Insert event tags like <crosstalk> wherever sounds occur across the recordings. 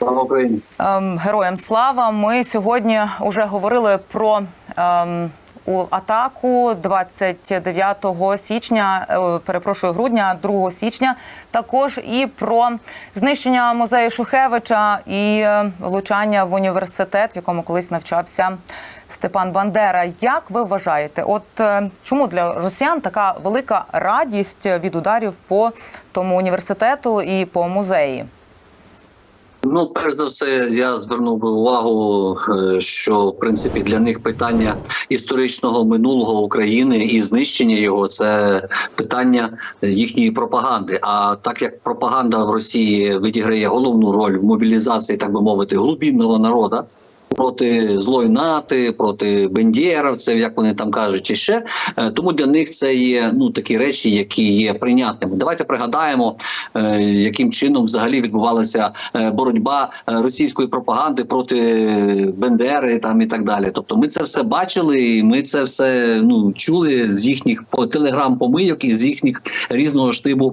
Слава Україні. Ем, Героям слава. Ми сьогодні вже говорили про ем, атаку 29 січня, е, перепрошую, грудня, 2 січня. Також і про знищення музею Шухевича і е, влучання в університет, в якому колись навчався Степан Бандера. Як ви вважаєте, от е, чому для росіян така велика радість від ударів по тому університету і по музеї? Ну, перш за все, я звернув би увагу, е, що в принципі для них питання історичного минулого України і знищення його це питання їхньої пропаганди. А так як пропаганда в Росії відіграє головну роль в мобілізації, так би мовити, глубинного народу. Проти злої нати, проти бендєровців, як вони там кажуть, і ще Е, тому для них це є ну такі речі, які є прийнятними. Давайте пригадаємо, е, яким чином взагалі відбувалася е, боротьба російської пропаганди проти Бендери там і так далі. Тобто, ми це все бачили, і ми це все ну чули з їхніх по телеграм-помийок і з їхніх різного штибу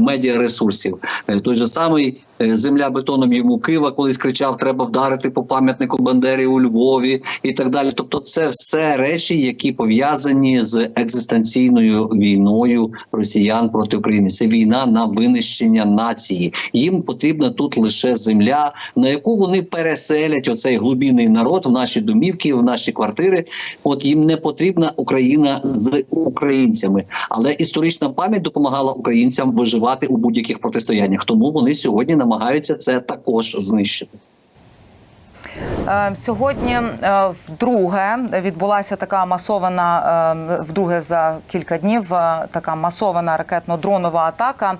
медіаресурсів. Е, Той же самий земля бетоном йому Кива, колись кричав: треба вдарити по пам'ятнику Бандері у Львові і так далі. Тобто, це все речі, які пов'язані з екзистенційною війною росіян проти України. Це війна на винищення нації. Їм потрібна тут лише земля, на яку вони переселять оцей глубинний народ в наші домівки, в наші квартири. От їм не потрібна Україна з українцями, але історична пам'ять допомагала українцям виживати у будь-яких протистояннях. Тому вони сьогодні намагаються це також знищити. Е, Сьогодні е, вдруге відбулася така масована е, вдруге за кілька днів така масована ракетно-дронова атака.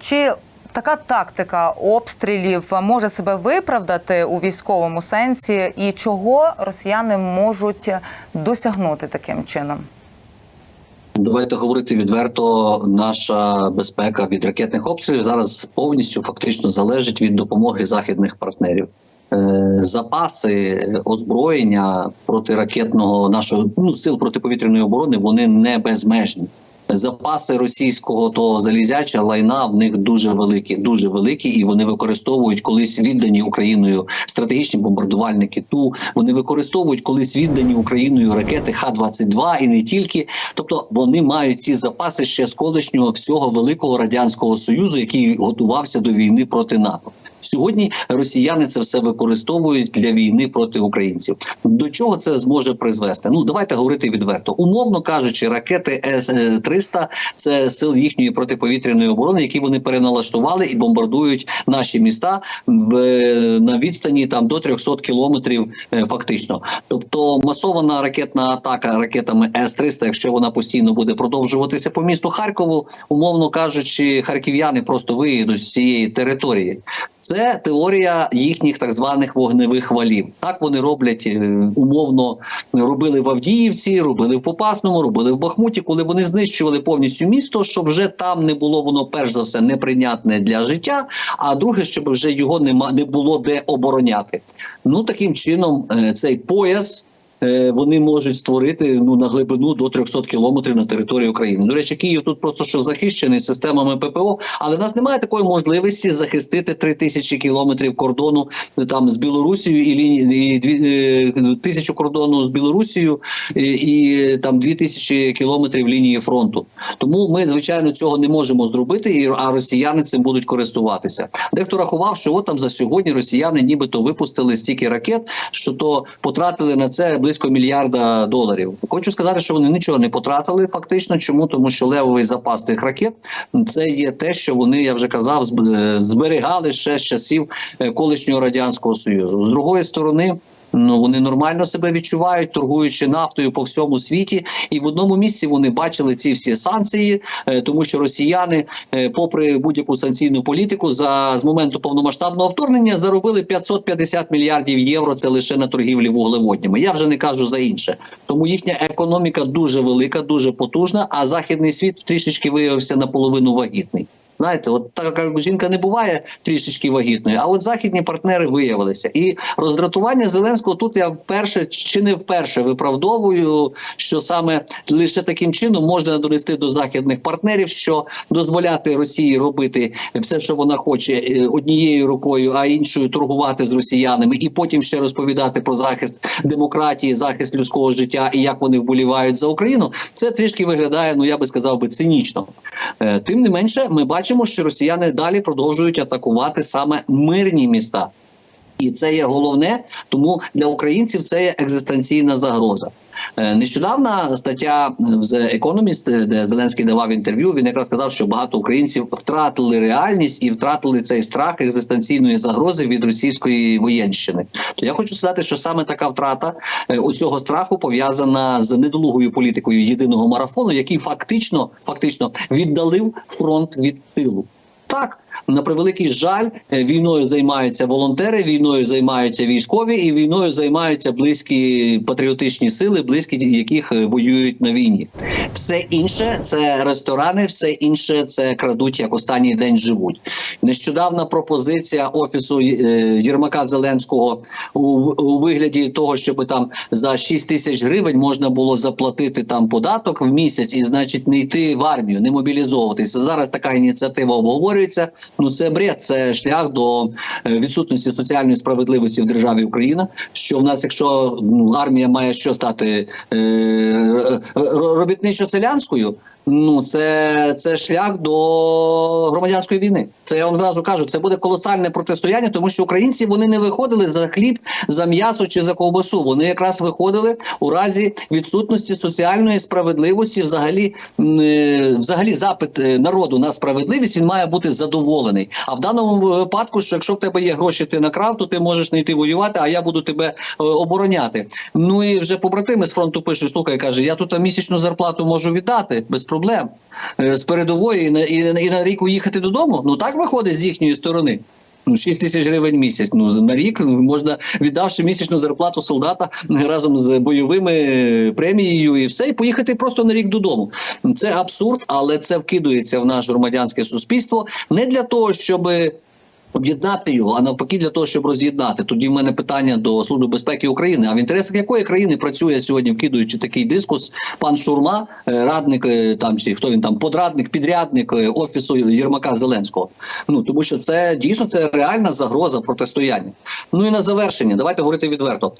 Чи така тактика обстрілів може себе виправдати у військовому сенсі, і чого росіяни можуть досягнути таким чином? Давайте говорити відверто. Наша безпека від ракетних обстрілів зараз повністю фактично залежить від допомоги західних партнерів. Е, Запаси озброєння протиракетного нашого ну сил протиповітряної оборони вони не безмежні. Запаси російського того залізяча лайна в них дуже великі, дуже великі, і вони використовують колись віддані Україною стратегічні бомбардувальники. Ту вони використовують колись віддані Україною ракети Х-22 і не тільки. Тобто вони мають ці запаси ще з колишнього всього великого радянського союзу, який готувався до війни проти НАТО. Сьогодні росіяни це все використовують для війни проти українців. До чого це зможе призвести? Ну давайте говорити відверто. Умовно кажучи, ракети С 300 – це сил їхньої протиповітряної оборони, які вони переналаштували і бомбардують наші міста в на відстані там до 300 кілометрів. е, Фактично, тобто масована ракетна атака ракетами С 300 якщо вона постійно буде продовжуватися по місту Харкову, умовно кажучи, харків'яни просто виїдуть з цієї території. Це теорія їхніх так званих вогневих валів. Так вони роблять е, умовно робили в Авдіївці, робили в Попасному, робили в Бахмуті, коли вони знищували повністю місто, щоб вже там не було воно перш за все неприйнятне для життя. А друге, щоб вже його нема не було де обороняти. Ну таким чином, е, цей пояс. Е, Вони можуть створити ну на глибину до 300 кілометрів на території України. До речі, Київ тут просто що захищений системами ППО, але в нас немає такої можливості захистити 3000 кілометрів кордону е, там з Білорусією і лінії дві е, тисячу кордону з Білорусією і, і там 2000 кілометрів лінії фронту. Тому ми звичайно цього не можемо зробити, і а росіяни цим будуть користуватися. Дехто рахував, що от там за сьогодні росіяни нібито випустили стільки ракет, що то потратили на це близько мільярда доларів. Хочу сказати, що вони нічого не потратили фактично. Чому тому, що левовий запас тих ракет це є те, що вони я вже казав, е, зберігали ще з часів е, колишнього радянського союзу. З другої сторони. Ну вони нормально себе відчувають, торгуючи нафтою по всьому світі, і в одному місці вони бачили ці всі санкції, е, тому що росіяни, е, попри будь-яку санкційну політику, за з моменту повномасштабного вторгнення заробили 550 мільярдів євро. Це лише на торгівлі вуглеводнями. Я вже не кажу за інше. Тому їхня економіка дуже велика, дуже потужна. А західний світ трішечки виявився наполовину вагітний. Знаєте, от така жінка не буває трішечки вагітною, а от західні партнери виявилися. І роздратування Зеленського тут я вперше чи не вперше виправдовую, що саме лише таким чином можна донести до західних партнерів, що дозволяти Росії робити все, що вона хоче, е, однією рукою, а іншою торгувати з росіянами, і потім ще розповідати про захист демократії, захист людського життя і як вони вболівають за Україну. Це трішки виглядає, ну я би сказав би цинічно. Е, Тим не менше, ми бачимо, що росіяни далі продовжують атакувати саме мирні міста. І це є головне, тому для українців це є екзистенційна загроза. Е, Нещодавна стаття в The Economist, е, де Зеленський давав інтерв'ю. Він якраз сказав, що багато українців втратили реальність і втратили цей страх екзистенційної загрози від російської воєнщини. То я хочу сказати, що саме така втрата е, оцього страху пов'язана з недолугою політикою єдиного марафону, який фактично фактично віддалив фронт від тилу. Так, на превеликий жаль, е, війною займаються волонтери, війною займаються військові, і війною займаються близькі патріотичні сили, близькі яких е, воюють на війні. Все інше це ресторани, все інше це крадуть, як останній день живуть. Нещодавна пропозиція офісу е, Єрмака Зеленського у, вигляді того, щоб там за 6 тисяч гривень можна було заплатити там податок в місяць і, значить, не йти в армію, не мобілізовуватися. Зараз така ініціатива обговорюється. Ну це бред, це шлях до е, відсутності соціальної справедливості в державі Україна. Що в нас, якщо ну, армія має що стати е, робітничо-селянською, ну це, це шлях до громадянської війни. Це я вам зразу кажу. Це буде колосальне протистояння, тому що українці вони не виходили за хліб, за м'ясо чи за ковбасу. Вони якраз виходили у разі відсутності соціальної справедливості. Взагалі, е, взагалі, запит е, народу на справедливість він має бути задоволений. А в даному випадку, що якщо в тебе є гроші, ти накрав, то ти можеш не йти воювати, а я буду тебе е, обороняти. Ну і вже побратими з фронту пишуть, слухай, каже, я тут місячну зарплату можу віддати без проблем Е, з передової і на, і, і на рік уїхати додому. Ну так виходить з їхньої сторони. Ну, 6 тисяч гривень місяць. Ну на рік можна віддавши місячну зарплату солдата <laughs> разом з бойовими е, премією і все, і поїхати просто на рік додому. Це абсурд, але це вкидується в наше громадянське суспільство не для того, щоб об'єднати його, а навпаки, для того, щоб роз'єднати. Тоді в мене питання до Служби безпеки України. А в інтересах якої країни працює сьогодні, вкидуючи такий дискус, пан Шурма, е, радник е, там чи хто він там, подрадник, підрядник е, офісу Єрмака Зеленського. Ну тому що це дійсно це реальна загроза протистояння. Ну і на завершення, давайте говорити відверто.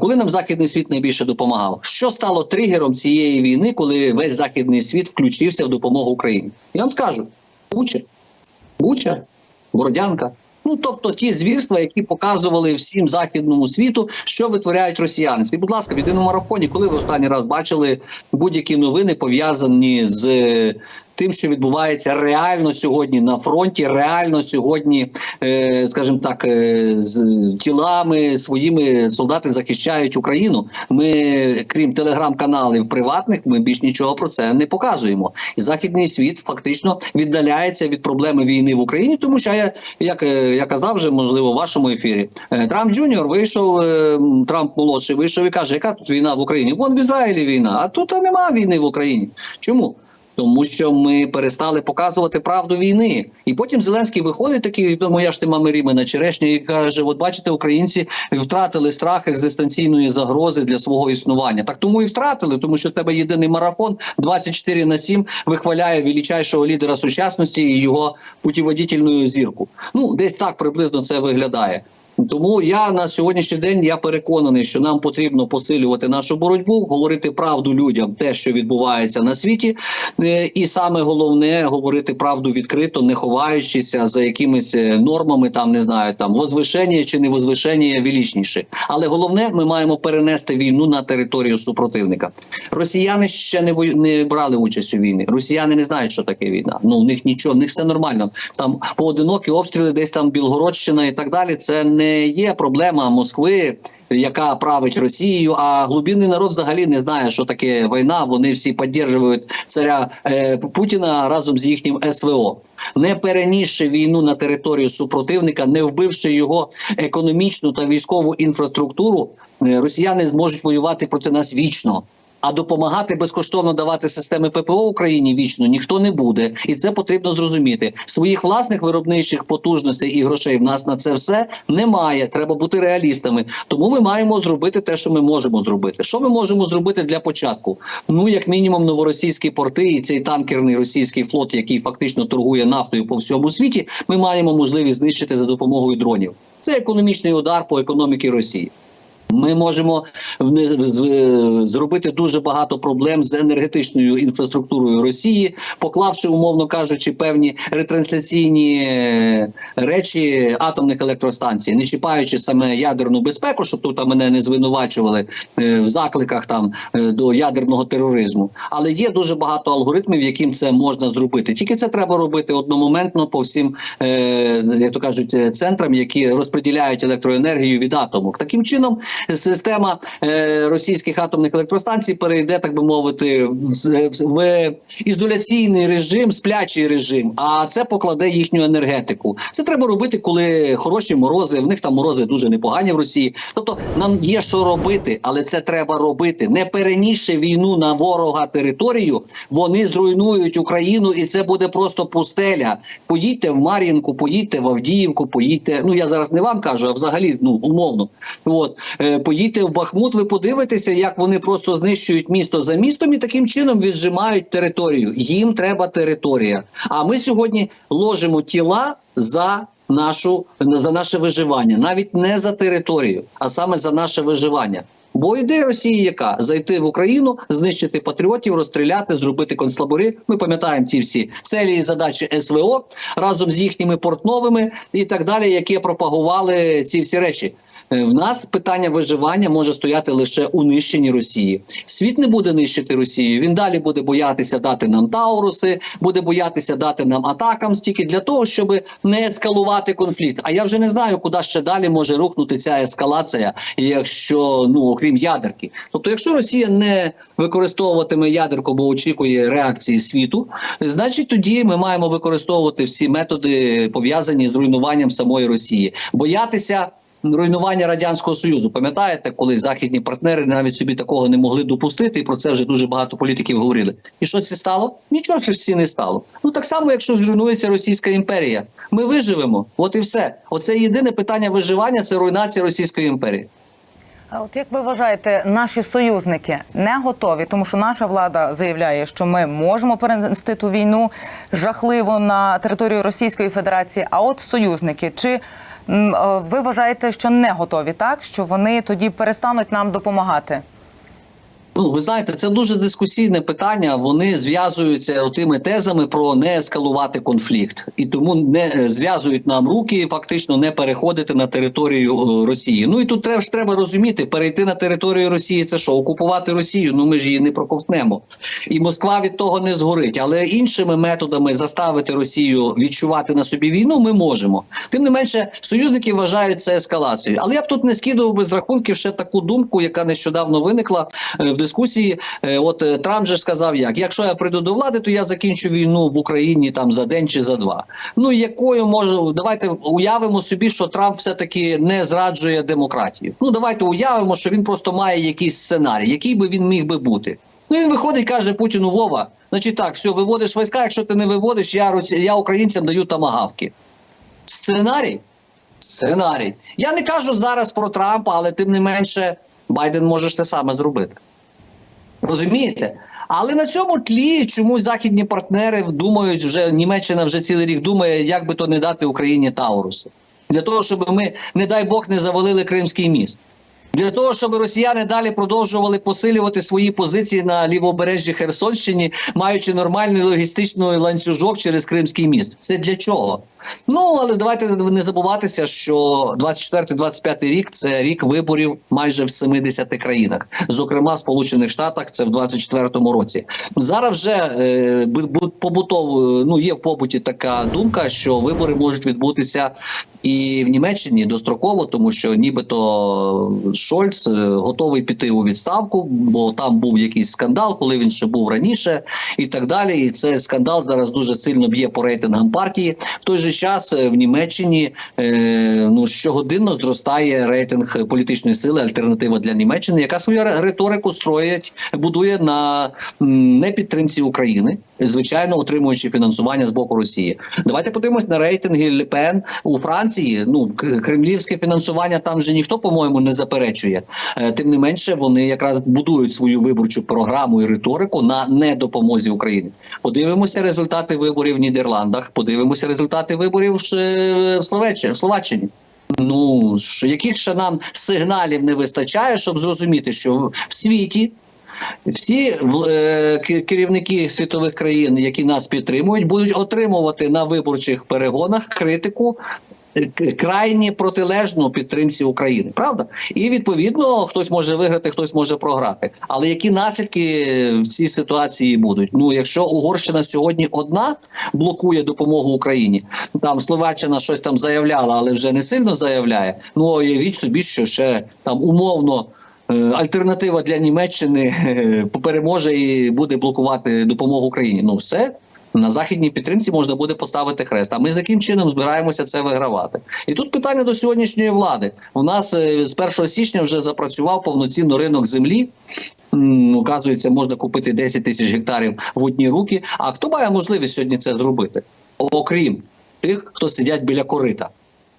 Коли нам західний світ найбільше допомагав, що стало тригером цієї війни, коли весь західний світ включився в допомогу Україні? Я вам скажу: Буча, Буча, Бородянка. Ну, тобто ті звірства, які показували всім західному світу, що витворяють росіяни. Скажіть, будь ласка, в єдиному марафоні, коли ви останній раз бачили будь-які новини пов'язані з е, тим, що відбувається реально сьогодні на фронті, реально сьогодні, е, скажімо так, е, з тілами своїми солдати захищають Україну. Ми, крім телеграм-каналів приватних, ми більш нічого про це не показуємо. І західний світ фактично віддаляється від проблеми війни в Україні, тому що я як я казав вже, можливо, в вашому ефірі. е, Трамп Джуніор вийшов, е, Трамп молодший вийшов і каже, яка тут війна в Україні? Вон в Ізраїлі війна, а тут нема війни в Україні. Чому? Тому що ми перестали показувати правду війни, і потім Зеленський виходить такий, «Ну, моя ж ти мами Ріми на черешні, і каже: От бачите, українці втратили страх екзистенційної загрози для свого існування. Так тому і втратили, тому що в тебе єдиний марафон 24 на 7 вихваляє величайшого лідера сучасності і його путіводітельну зірку. Ну десь так приблизно це виглядає. Тому я на сьогоднішній день я переконаний, що нам потрібно посилювати нашу боротьбу, говорити правду людям, те, що відбувається на світі, Е, і саме головне говорити правду відкрито, не ховаючися за якимись е, нормами, там не знаю, там возвишення чи не возвишення величніше. Але головне, ми маємо перенести війну на територію супротивника. Росіяни ще не вою... не брали участь у війні. Росіяни не знають, що таке війна. Ну в них нічого, в них все нормально. Там поодинокі обстріли, десь там Білгородщина і так далі. Це не є проблема Москви, яка править Росією. А глубинний народ взагалі не знає, що таке війна. Вони всі підтримують царя е, Путіна разом з їхнім СВО, не перенісши війну на територію супротивника, не вбивши його економічну та військову інфраструктуру. е, Росіяни зможуть воювати проти нас вічно. А допомагати безкоштовно давати системи ППО Україні вічно ніхто не буде, і це потрібно зрозуміти. Своїх власних виробничих потужностей і грошей в нас на це все немає. Треба бути реалістами. Тому ми маємо зробити те, що ми можемо зробити. Що ми можемо зробити для початку? Ну як мінімум, новоросійські порти і цей танкерний російський флот, який фактично торгує нафтою по всьому світі, ми маємо можливість знищити за допомогою дронів. Це економічний удар по економіці Росії. Ми можемо зробити дуже багато проблем з енергетичною інфраструктурою Росії, поклавши, умовно кажучи, певні ретрансляційні е, речі атомних електростанцій, не чіпаючи саме ядерну безпеку, щоб тут мене не звинувачували е, в закликах там е, до ядерного тероризму. Але є дуже багато алгоритмів, яким це можна зробити. Тільки це треба робити одномоментно по всім, як то кажуть, центрам, які розподіляють електроенергію від атому. Таким чином, система е, російських атомних електростанцій перейде, так би мовити, в, в- в ізоляційний режим, сплячий режим. А це покладе їхню енергетику. Це треба робити, коли хороші морози. В них там морози дуже непогані в Росії. Тобто нам є що робити, але це треба робити. Не перенісши війну на ворога територію, вони зруйнують Україну, і це буде просто пустеля. Поїдьте в Мар'їнку, поїдьте в Авдіївку, поїдьте. Ну я зараз не вам кажу, а взагалі ну умовно. От е, поїдьте в Бахмут. Ви подивитеся, як вони просто знищують місто за містом і таким чином віджимають територію. Їм треба територія. А ми сьогодні ложимо тіла за. Нашу за наше виживання, навіть не за територію, а саме за наше виживання. Бо ідея Росії яка зайти в Україну, знищити патріотів, розстріляти, зробити концлабори. Ми пам'ятаємо ці всі цілі і задачі СВО разом з їхніми портновими і так далі, які пропагували ці всі речі. Е, В нас питання виживання може стояти лише у нищенні Росії. Світ не буде нищити Росію. Він далі буде боятися дати нам Тауруси, буде боятися дати нам атакам стільки для того, щоб не ескалувати конфлікт. А я вже не знаю, куди ще далі може рухнути ця ескалація, якщо ну окрім ядерки. Тобто, якщо Росія не використовуватиме ядерку, бо очікує реакції світу, значить тоді ми маємо використовувати всі методи пов'язані з руйнуванням самої Росії, боятися. Руйнування радянського союзу, пам'ятаєте, коли західні партнери навіть собі такого не могли допустити, і про це вже дуже багато політиків говорили. І що це стало? Нічого ж всі не стало. Ну так само, якщо зруйнується Російська імперія, ми виживемо. От і все. Оце єдине питання виживання це руйнація Російської імперії. А от як ви вважаєте, наші союзники не готові, тому що наша влада заявляє, що ми можемо перенести ту війну жахливо на територію Російської Федерації. А от союзники, чи ви вважаєте, що не готові, так що вони тоді перестануть нам допомагати? Ну, ви знаєте, це дуже дискусійне питання. Вони зв'язуються тими тезами про не ескалувати конфлікт, і тому не е, зв'язують нам руки, фактично не переходити на територію е, Росії. Ну і тут треба ж треба розуміти, перейти на територію Росії це що? Окупувати Росію? Ну ми ж її не проковтнемо. І Москва від того не згорить. Але іншими методами заставити Росію відчувати на собі війну ми можемо. Тим не менше, союзники вважають це ескалацією. Але я б тут не скидував без рахунків ще таку думку, яка нещодавно виникла е, в дискусії. Е, От е, Трамп же сказав, як якщо я прийду до влади, то я закінчу війну в Україні там за день чи за два. Ну якою може давайте уявимо собі, що Трамп все таки не зраджує демократію. Ну давайте уявимо, що він просто має якийсь сценарій, який би він міг би бути. Ну він виходить, каже Путіну Вова. Значить, так, все, виводиш війська. Якщо ти не виводиш, я Росі... я українцям даю тамагавки. Сценарій? Сценарій. Я не кажу зараз про Трампа, але тим не менше Байден може те саме зробити. Розумієте? Але на цьому тлі чомусь західні партнери думають, вже Німеччина вже цілий рік думає, як би то не дати Україні Тауруси. Для того, щоб ми, не дай Бог, не завалили Кримський міст. Для того, щоб росіяни далі продовжували посилювати свої позиції на лівобережжі Херсонщині, маючи нормальний логістичний ланцюжок через Кримський міст. Це для чого? Ну але давайте не забуватися, що 24-25 рік це рік виборів майже в 70 країнах, зокрема в Сполучених Штатах, це в 24-му році. Зараз вже е, бу- бу- ну є в побуті така думка, що вибори можуть відбутися і в Німеччині достроково, тому що нібито Шольц е, готовий піти у відставку, бо там був якийсь скандал, коли він ще був раніше, і так далі. І цей скандал зараз дуже сильно б'є по рейтингам партії. В той же час е, в Німеччині е, ну щогодинно зростає рейтинг політичної сили альтернатива для Німеччини, яка свою риторику строїть, будує на непідтримці України, звичайно, отримуючи фінансування з боку Росії. Давайте подивимось на рейтинги Лепен у Франції. Ну кремлівське фінансування там вже ніхто, по-моєму, не заперечує. Е, Тим не менше, вони якраз будують свою виборчу програму і риторику на недопомозі Україні. Подивимося результати виборів в Нідерландах. Подивимося результати виборів в Словаччині. Ну яких ще нам сигналів не вистачає, щоб зрозуміти, що в- світі всі е, керівники світових країн, які нас підтримують, будуть отримувати на виборчих перегонах критику. Е, Крайні протилежну підтримці України, правда, і відповідно хтось може виграти, хтось може програти. Але які наслідки в цій ситуації будуть? Ну, якщо Угорщина сьогодні одна блокує допомогу Україні, там Словаччина щось там заявляла, але вже не сильно заявляє. Ну уявіть собі, що ще там умовно. е, Альтернатива для Німеччини е, переможе і буде блокувати допомогу Україні. Ну все на західній підтримці можна буде поставити хрест. А ми з яким чином збираємося це вигравати? І тут питання до сьогоднішньої влади. У нас е, з 1 січня вже запрацював повноцінно ринок землі. Оказується, можна купити 10 тисяч гектарів в одні руки. А хто має можливість сьогодні це зробити? Окрім тих, хто сидять біля корита.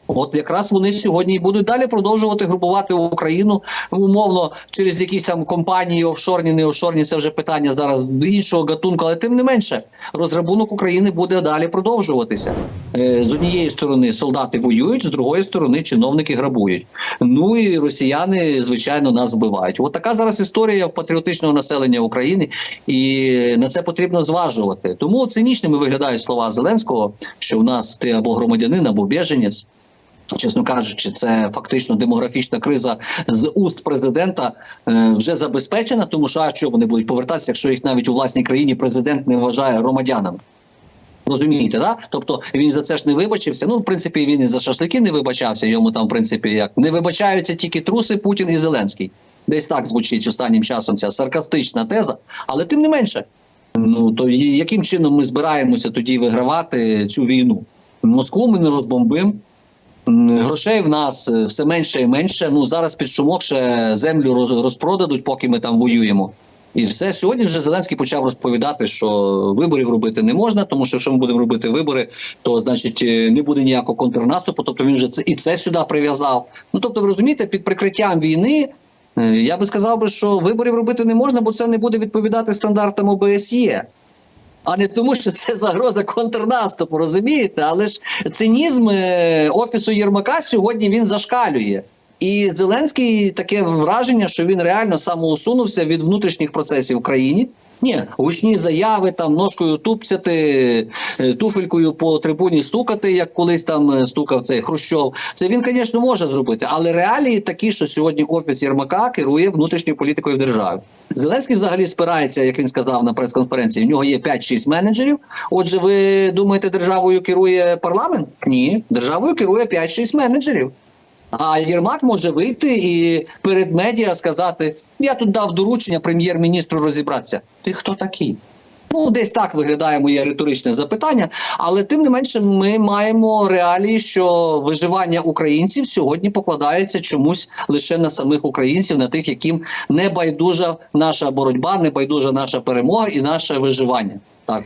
От якраз вони сьогодні і будуть далі продовжувати групувати Україну умовно через якісь там компанії офшорні, не офшорні. Це вже питання зараз іншого гатунку, але тим не менше розграбунок України буде далі продовжуватися. Е, З однієї сторони солдати воюють, з другої сторони чиновники грабують. Ну і росіяни, звичайно, нас вбивають. От така зараз історія в патріотичного населення України, і на це потрібно зважувати. Тому цинічними виглядають слова Зеленського, що в нас ти або громадянин, або біженець. Чесно кажучи, це фактично демографічна криза з уст президента е, вже забезпечена, тому що а що вони будуть повертатися, якщо їх навіть у власній країні президент не вважає громадянами. Розумієте, да? Тобто він за це ж не вибачився. Ну, в принципі, він і за шашлики не вибачався. Йому там, в принципі, як не вибачаються тільки труси Путін і Зеленський. Десь так звучить останнім часом ця саркастична теза, але тим не менше. Ну то яким чином ми збираємося тоді вигравати цю війну? Москву ми не розбомбимо. Грошей в нас е, все менше і менше. Ну зараз під шумок ще землю роз- розпродадуть, поки ми там воюємо. І все сьогодні вже Зеленський почав розповідати, що виборів робити не можна, тому що якщо ми будемо робити вибори, то значить е, не буде ніякого контрнаступу. Тобто він вже це і це сюди прив'язав. Ну тобто, ви розумієте, під прикриттям війни. е, Я би сказав би, що виборів робити не можна, бо це не буде відповідати стандартам ОБСЄ а не тому, що це загроза контрнаступу, розумієте? Але ж цинізм е, офісу Єрмака сьогодні він зашкалює. І Зеленський таке враження, що він реально самоусунувся від внутрішніх процесів в країні. Ні, гучні заяви, там ножкою тупцяти, е, туфелькою по трибуні стукати, як колись там е, стукав цей Хрущов. Це він, звісно, може зробити, але реалії такі, що сьогодні офіс Єрмака керує внутрішньою політикою в державі. Зеленський взагалі спирається, як він сказав на прес-конференції. В нього є 5-6 менеджерів. Отже, ви думаєте, державою керує парламент? Ні, державою керує 5-6 менеджерів. А Єрмак може вийти і перед медіа сказати: я тут дав доручення прем'єр-міністру розібратися. Ти хто такий? Ну, десь так виглядає моє риторичне запитання, але тим не менше, ми маємо реалії, що виживання українців сьогодні покладається чомусь лише на самих українців, на тих, яким не байдужа наша боротьба, не байдужа наша перемога і наше виживання. Так.